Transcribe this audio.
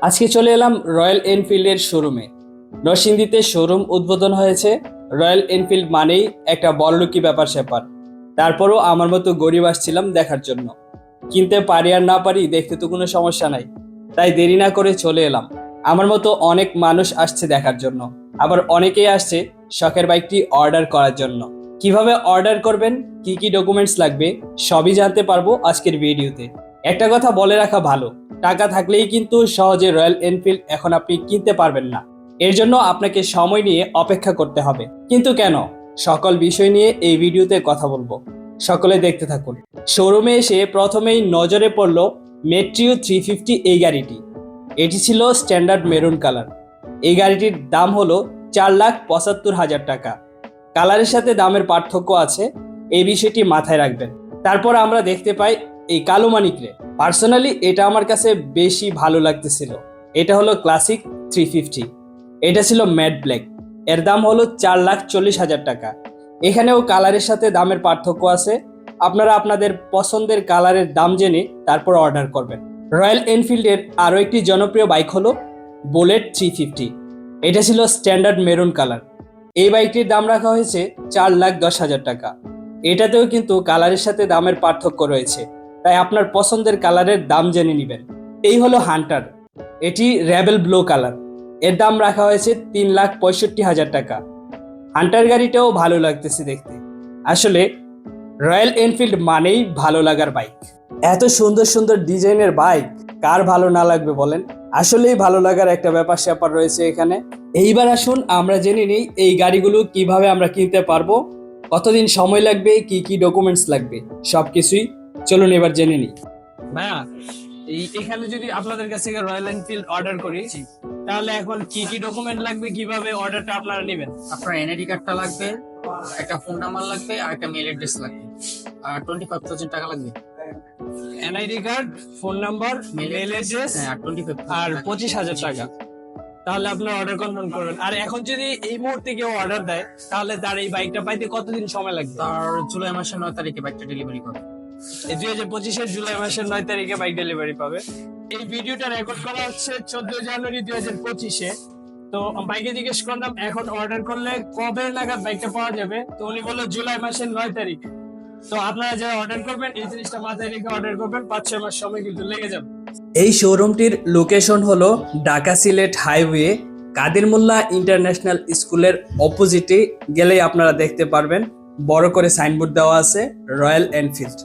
আজকে চলে এলাম রয়্যাল এনফিল্ডের শোরুমে। নরসিংদীতে শোরুম উদ্বোধন হয়েছে। রয়্যাল এনফিল্ড মানেই একটা বড়লুকি ব্যাপার স্যাপার। তারপরও আমার মতো গরিব আসছিলাম দেখার জন্য। কিনতে পারি আর না পারি দেখতে তো কোনো সমস্যা নাই। তাই দেরি না করে চলে এলাম। আমার মতো অনেক মানুষ আসছে দেখার জন্য। আবার অনেকেই আসছে শখের বাইকটি অর্ডার করার জন্য। কীভাবে অর্ডার করবেন, কি কি ডকুমেন্টস লাগবে, সবই জানতে পারব আজকের ভিডিওতে। একটা কথা বলে রাখা ভালো। টাকা থাকলেই কিন্তু সহজে রয়্যাল এনফিল্ড এখন আপনি কিনতে পারবেন না। এর জন্য আপনাকে সময় নিয়ে অপেক্ষা করতে হবে। কিন্তু কেন? সকল বিষয় নিয়ে এই ভিডিওতে কথা বলব। সকলে দেখতে থাকুন। শোরুমে এসে প্রথমেই নজরে পড়ল মেট্রিও থ্রি ফিফটি এই গাড়িটি। এটি ছিল স্ট্যান্ডার্ড মেরুন কালার। এই গাড়িটির দাম হলো চার লাখ পঁচাত্তর হাজার টাকা। কালারের সাথে দামের পার্থক্য আছে, এই বিষয়টি মাথায় রাখবেন। তারপর আমরা দেখতে পাই এই কালো মানিকরে। পার্সোনালি এটা আমার কাছে বেশি ভালো লাগতেছিল। এটা হলো ক্লাসিক থ্রি ফিফটি এটা ছিল ম্যাট ব্ল্যাক এর দাম হলো চার লাখ চল্লিশ হাজার টাকা। এখানেও কালারের সাথে দামের পার্থক্য আছে। আপনারা আপনাদের পছন্দের কালারের দাম জেনে তারপর অর্ডার করবেন। রয়্যাল এনফিল্ডের আরও একটি জনপ্রিয় বাইক হলো বুলেট থ্রি ফিফটি এটা ছিল স্ট্যান্ডার্ড মেরুন কালার এই বাইকটির দাম রাখা হয়েছে চার লাখ দশ হাজার টাকা। এটাতেও কিন্তু কালারের সাথে দামের পার্থক্য রয়েছে। তাই আপনার পছন্দের কালারের দাম জেনে নেবেন। এই হলো হান্টার। এটি র্যাবেল ব্লু কালার। এর দাম রাখা হয়েছে তিন লাখ পঁয়ষট্টি হাজার টাকা। হান্টার গাড়িটাও ভালো লাগতেছে দেখতে। আসলে, রয়্যাল এনফিল্ড মানেই ভালো লাগার বাইক। এত সুন্দর সুন্দর ডিজাইনের বাইক, কার ভালো না লাগবে বলেন? আসলেই ভালো লাগার একটা ব্যাপার স্যাপার রয়েছে এখানে। এইবার আসুন, আমরা জেনে নিই এই গাড়িগুলো কীভাবে আমরা কিনতে পারব। কতদিন সময় লাগবে, কি কি ডকুমেন্টস লাগবে? সবকিছুই চলুন এবার জেনে নিই। ভাইয়া এই এখানে যদি আপনাদের কাছ থেকে রয়্যাল এনফিল্ড অর্ডার করি তাহলে এখন কি কি ডকুমেন্ট লাগবে? কীভাবে অর্ডারটা আপনারা নেবেন? আপনার এনআইডি কার্ডটা লাগবে একটা ফোন নাম্বার লাগবে আর একটা মেল অ্যাড্রেস লাগবে। আর টোয়েন্টি ফাইভ থাউজেন্ড টাকা লাগবে। NID card phone number mail address আর পঁচিশ হাজার টাকা। তাহলে আপনার অর্ডার কনফার্ম করবেন আর এখন যদি এই মুহূর্তে কেউ অর্ডার দেয় তাহলে তার এই বাইকটা পাইতে কতদিন সময় লাগবে? তার জুলাই মাসের নয় তারিখে বাইকটা ডেলিভারি করবে। দুই হাজার পঁচিশের জুলাই মাসের নয় তারিখে বাইক ডেলিভারি পাবে। এই ভিডিওটা রেকর্ড করা হচ্ছে চোদ্দ জানুয়ারি দুই হাজার পঁচিশে। তো বাইকে জিজ্ঞেস করলাম, এখন অর্ডার করলে কবে নাগাদ বাইকটা পাওয়া যাবে? তো উনি বলল, জুলাই মাসের নয় তারিখ। তো আপনারা যারা অর্ডার করবেন, এই জিনিসটা মাথায় রেখে অর্ডার করবেন, পাঁচ, ছয় মাস সময় কিন্তু লেগে যাবে। এই শোরুমটির লোকেশন হলো ঢাকা সিলেট হাইওয়ে কাদের মোল্লা ইন্টারন্যাশনাল স্কুলের অপোজিটে গেলেই আপনারা দেখতে পারবেন। বড় করে সাইনবোর্ড দেওয়া আছে রয়্যাল এনফিল্ড